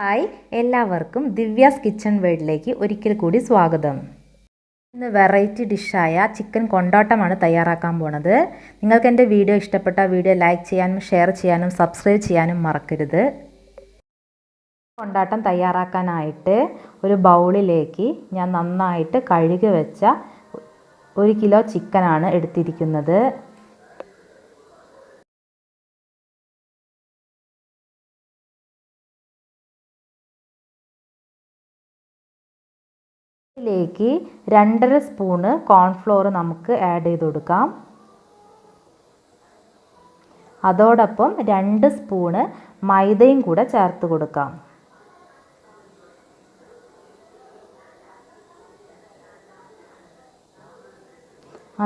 Hi എല്ലാവർക്കും Divya's kitchen വേൾഡിലേക്ക് ഒരിക്കൽ കൂടി സ്വാഗതം. ഇന്ന് വെറൈറ്റി ഡിഷായ ചിക്കൻ കൊണ്ടോട്ടമാണ് തയ്യാറാക്കാൻ പോണത്. നിങ്ങൾക്ക് എന്റെ വീഡിയോ ഇഷ്ടപ്പെട്ട വീഡിയോ ലൈക്ക് ചെയ്യാനും ഷെയർ ചെയ്യാനും സബ്സ്ക്രൈബ് ചെയ്യാനും മറക്കരുത്. കൊണ്ടാട്ടം തയ്യാറാക്കാനായിട്ട് ഒരു ബൗളിലേക്ക് ഞാൻ നന്നായിട്ട് കഴുകി വെച്ച ഒരു കിലോ ചിക്കനാണ് എടുത്തിരിക്കുന്നത്. ഇതിലേക്ക് രണ്ടര സ്പൂണ് കോൺഫ്ലോർ നമുക്ക് ആഡ് ചെയ്ത് കൊടുക്കാം. അതോടൊപ്പം രണ്ട് സ്പൂണ് മൈദയും കൂടെ ചേർത്ത് കൊടുക്കാം.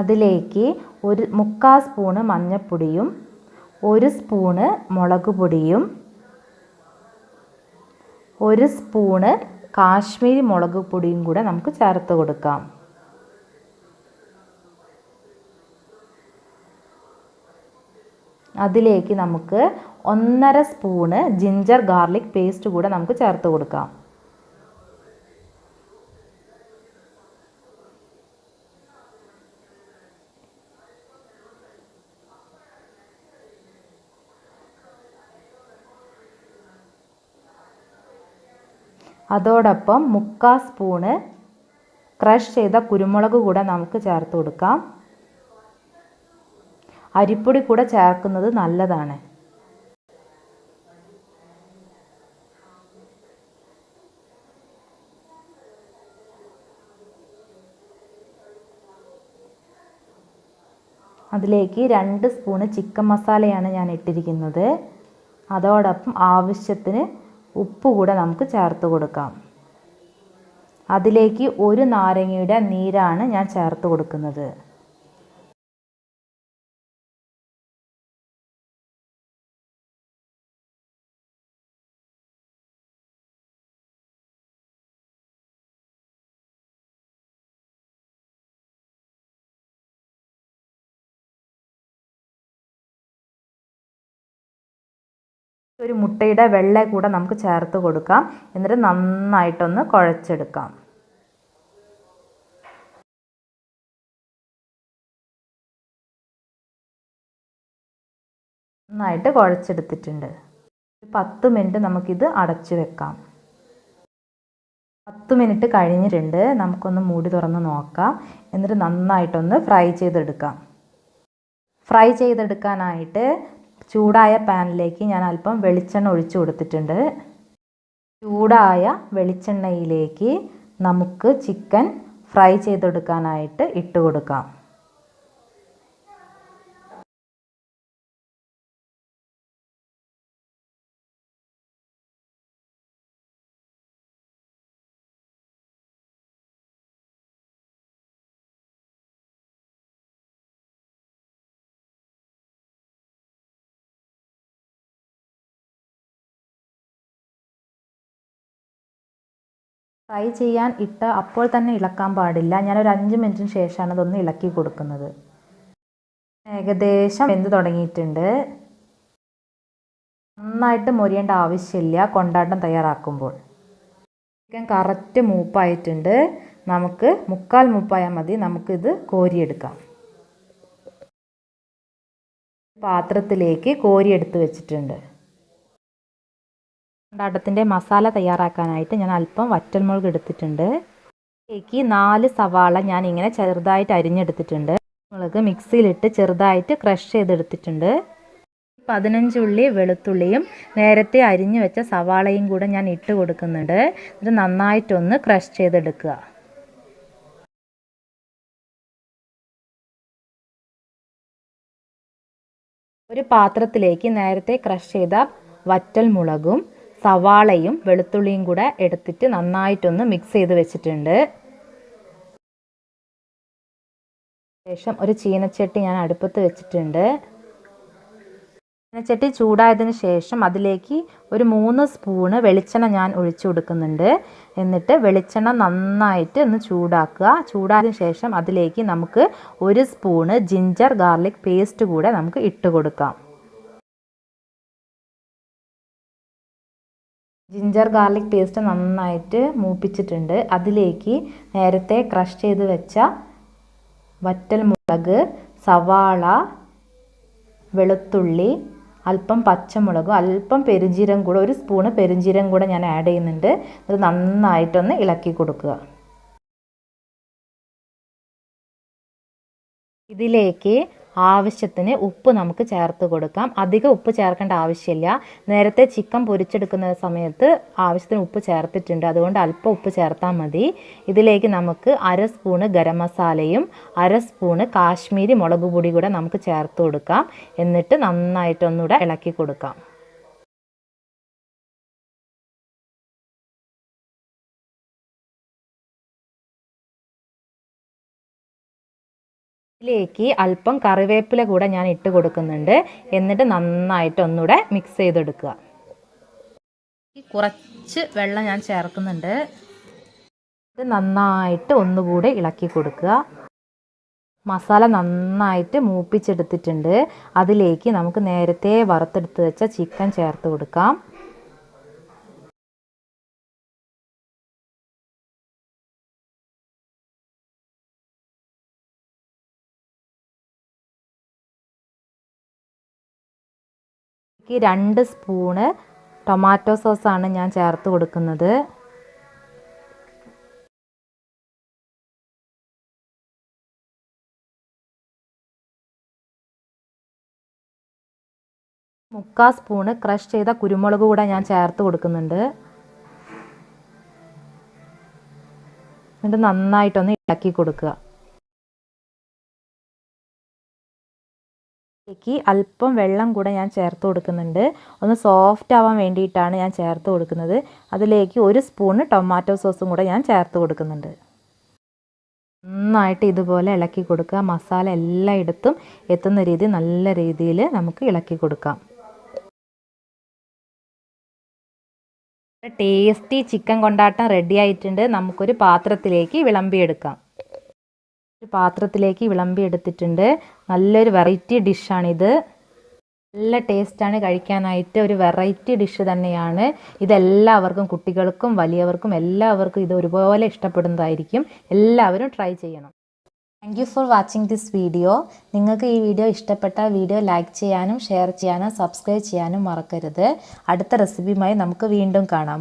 അതിലേക്ക് ഒരു മുക്കാൽ സ്പൂണ് മഞ്ഞൾപ്പൊടിയും ഒരു സ്പൂണ് മുളക് പൊടിയും ഒരു സ്പൂണ് കാശ്മീരി മുളക് പൊടിയും കൂടെ നമുക്ക് ചേർത്ത് കൊടുക്കാം. അതിലേക്ക് നമുക്ക് ഒന്നര സ്പൂണ് ജിഞ്ചർ ഗാർലിക് പേസ്റ്റ് കൂടെ നമുക്ക് ചേർത്ത് കൊടുക്കാം. അതോടൊപ്പം മുക്കാൽ സ്പൂണ് ക്രഷ് ചെയ്ത കുരുമുളക് കൂടെ നമുക്ക് ചേർത്ത് കൊടുക്കാം. അരിപ്പൊടി കൂടെ ചേർക്കുന്നത് നല്ലതാണ്. അതിലേക്ക് രണ്ട് സ്പൂണ് ചിക്കൻ മസാലയാണ് ഞാൻ ഇട്ടിരിക്കുന്നത്. അതോടൊപ്പം ആവശ്യത്തിന് ഉപ്പ് കൂടെ നമുക്ക് ചേർത്ത് കൊടുക്കാം. അതിലേക്ക് ഒരു നാരങ്ങയുടെ നീരാണ് ഞാൻ ചേർത്ത് കൊടുക്കുന്നത്. ഒരു മുട്ടയുടെ വെള്ള കൂടെ നമുക്ക് ചേർത്ത് കൊടുക്കാം. എന്നിട്ട് നന്നായിട്ടൊന്ന് കുഴച്ചെടുക്കാം. നന്നായിട്ട് കുഴച്ചെടുത്തിട്ടുണ്ട്. പത്ത് മിനിറ്റ് നമുക്കിത് അടച്ചു വെക്കാം. പത്ത് മിനിറ്റ് കഴിഞ്ഞിട്ടുണ്ട്. നമുക്കൊന്ന് മൂടി തുറന്ന് നോക്കാം. എന്നിട്ട് നന്നായിട്ടൊന്ന് ഫ്രൈ ചെയ്തെടുക്കാം. ഫ്രൈ ചെയ്തെടുക്കാനായിട്ട് ചൂടായ പാനിലേക്ക് ഞാൻ അല്പം വെളിച്ചെണ്ണ ഒഴിച്ചു കൊടുത്തിട്ടുണ്ട്. ചൂടായ വെളിച്ചെണ്ണയിലേക്ക് നമുക്ക് ചിക്കൻ ഫ്രൈ ചെയ്തെടുക്കാനായിട്ട് ഇട്ട് കൊടുക്കാം. ഫ്രൈ ചെയ്യാൻ ഇട്ട് അപ്പോൾ തന്നെ ഇളക്കാൻ പാടില്ല. ഞാനൊരു അഞ്ച് മിനിറ്റിന് ശേഷമാണ് ഇതൊന്ന് ഇളക്കി കൊടുക്കുന്നത്. ഏകദേശം വെന്ത് തുടങ്ങിയിട്ടുണ്ട്. നന്നായിട്ട് മൊരിയേണ്ട ആവശ്യമില്ല. കൊണ്ടാട്ടം തയ്യാറാക്കുമ്പോൾ. ചിക്കൻ കറക്റ്റ് മൂപ്പായിട്ടുണ്ട്. നമുക്ക് മുക്കാൽ മൂപ്പായാൽ മതി. നമുക്കിത് കോരിയെടുക്കാം. പാത്രത്തിലേക്ക് കോരിയെടുത്ത് വെച്ചിട്ടുണ്ട്. കൊണ്ടാട്ടത്തിന്റെ മസാല തയ്യാറാക്കാനായിട്ട് ഞാൻ അല്പം വറ്റൽമുളക് എടുത്തിട്ടുണ്ട്. ഇതിലേക്ക് നാല് സവാള ഞാൻ ഇങ്ങനെ ചെറുതായിട്ട് അരിഞ്ഞെടുത്തിട്ടുണ്ട്. മുളക് മിക്സിയിലിട്ട് ചെറുതായിട്ട് ക്രഷ് ചെയ്തെടുത്തിട്ടുണ്ട്. പതിനഞ്ച് ഉള്ളി വെളുത്തുള്ളിയും നേരത്തെ അരിഞ്ഞു വെച്ച സവാളയും കൂടെ ഞാൻ ഇട്ട് കൊടുക്കുന്നുണ്ട്. ഇത് നന്നായിട്ടൊന്ന് ക്രഷ് ചെയ്തെടുക്കുക. ഒരു പാത്രത്തിലേക്ക് നേരത്തെ ക്രഷ് ചെയ്ത വറ്റൽ മുളകും സവാളയും വെളുത്തുള്ളിയും കൂടെ എടുത്തിട്ട് നന്നായിട്ടൊന്ന് മിക്സ് ചെയ്ത് വെച്ചിട്ടുണ്ട്. ശേഷം ഒരു ചീനച്ചട്ടി ഞാൻ അടുപ്പത്ത് വെച്ചിട്ടുണ്ട്. ചീനച്ചട്ടി ചൂടായതിന് ശേഷം അതിലേക്ക് ഒരു മൂന്ന് സ്പൂണ് വെളിച്ചെണ്ണ ഞാൻ ഒഴിച്ചു കൊടുക്കുന്നുണ്ട്. എന്നിട്ട് വെളിച്ചെണ്ണ നന്നായിട്ട് ഒന്ന് ചൂടാക്കുക. ചൂടായതിന് ശേഷം അതിലേക്ക് നമുക്ക് ഒരു സ്പൂണ് ജിഞ്ചർ ഗാർലിക് പേസ്റ്റ് കൂടെ നമുക്ക് ഇട്ട് കൊടുക്കാം. ജിഞ്ചർ ഗാർലിക് പേസ്റ്റ് നന്നായിട്ട് മൂപ്പിച്ചിട്ടുണ്ട്. അതിലേക്ക് നേരത്തെ ക്രഷ് ചെയ്ത് വെച്ച വറ്റൽ മുളക് സവാള വെളുത്തുള്ളി അല്പം പച്ചമുളകും അല്പം പെരുംജീരം കൂടെ ഒരു സ്പൂണ് പെരുംജീരം കൂടെ ഞാൻ ആഡ് ചെയ്യുന്നുണ്ട്. അത് നന്നായിട്ടൊന്ന് ഇളക്കി കൊടുക്കുക. ഇതിലേക്ക് ആവശ്യത്തിന് ഉപ്പ് നമുക്ക് ചേർത്ത് കൊടുക്കാം. അധികം ഉപ്പ് ചേർക്കേണ്ട ആവശ്യമില്ല. നേരത്തെ ചിക്കൻ പൊരിച്ചെടുക്കുന്ന സമയത്ത് ആവശ്യത്തിന് ഉപ്പ് ചേർത്തിട്ടുണ്ട്. അതുകൊണ്ട് അല്പം ഉപ്പ് ചേർത്താൽ മതി. ഇതിലേക്ക് നമുക്ക് അര സ്പൂണ് ഗരം മസാലയും അര സ്പൂണ് കാശ്മീരി മുളക് പൊടി കൂടെ നമുക്ക് ചേർത്ത് കൊടുക്കാം. എന്നിട്ട് നന്നായിട്ടൊന്നുകൂടെ ഇളക്കി കൊടുക്കാം. ഇതിലേക്ക് അല്പം കറിവേപ്പില കൂടെ ഞാൻ ഇട്ട് കൊടുക്കുന്നുണ്ട്. എന്നിട്ട് നന്നായിട്ട് ഒന്നുകൂടെ മിക്സ് ചെയ്തെടുക്കുക. കുറച്ച് വെള്ളം ഞാൻ ചേർക്കുന്നുണ്ട്. ഇത് നന്നായിട്ട് ഒന്നുകൂടെ ഇളക്കി കൊടുക്കുക. മസാല നന്നായിട്ട് മൂപ്പിച്ചെടുത്തിട്ടുണ്ട്. അതിലേക്ക് നമുക്ക് നേരത്തെ വറുത്തെടുത്ത് വെച്ച ചിക്കൻ ചേർത്ത് കൊടുക്കാം. രണ്ട് സ്പൂണ് ടൊമാറ്റോ സോസാണ് ഞാൻ ചേർത്ത് കൊടുക്കുന്നത്. മുക്കാൽ സ്പൂണ് ക്രഷ് ചെയ്ത കുരുമുളക് കൂടെ ഞാൻ ചേർത്ത് കൊടുക്കുന്നുണ്ട്. എന്നിട്ട് നന്നായിട്ടൊന്ന് ഇളക്കി കൊടുക്കുക. ഇതിലേക്ക് അല്പം വെള്ളം കൂടെ ഞാൻ ചേർത്ത് കൊടുക്കുന്നുണ്ട്. ഒന്ന് സോഫ്റ്റ് ആവാൻ വേണ്ടിയിട്ടാണ് ഞാൻ ചേർത്ത് കൊടുക്കുന്നത്. അതിലേക്ക് ഒരു സ്പൂണ് ടൊമാറ്റോ സോസും കൂടെ ഞാൻ ചേർത്ത് കൊടുക്കുന്നുണ്ട്. നന്നായിട്ട് ഇതുപോലെ ഇളക്കി കൊടുക്കുക. മസാല എല്ലായിടത്തും എത്തുന്ന രീതി നല്ല രീതിയിൽ നമുക്ക് ഇളക്കി കൊടുക്കാം. ടേസ്റ്റി ചിക്കൻ കൊണ്ടാട്ടം റെഡി ആയിട്ടുണ്ട്. നമുക്കൊരു പാത്രത്തിലേക്ക് വിളമ്പിയെടുക്കാം. പാത്രത്തിലേക്ക് വിളമ്പി എടുത്തിട്ടുണ്ട്. നല്ലൊരു വെറൈറ്റി ഡിഷാണിത് നല്ല ടേസ്റ്റാണ് കഴിക്കാനായിട്ട് ഒരു വെറൈറ്റി ഡിഷ് തന്നെയാണ്. ഇതെല്ലാവർക്കും കുട്ടികൾക്കും വലിയവർക്കും എല്ലാവർക്കും ഇത് ഒരുപോലെ ഇഷ്ടപ്പെടുന്നതായിരിക്കും. എല്ലാവരും ട്രൈ ചെയ്യണം. Thank you for watching this video നിങ്ങൾക്ക് ഈ വീഡിയോ ഇഷ്ടപ്പെട്ട വീഡിയോ ലൈക്ക് ചെയ്യാനും ഷെയർ ചെയ്യാനും സബ്സ്ക്രൈബ് ചെയ്യാനും മറക്കരുത്. അടുത്ത റെസിപ്പിയുമായി നമുക്ക് വീണ്ടും കാണാം.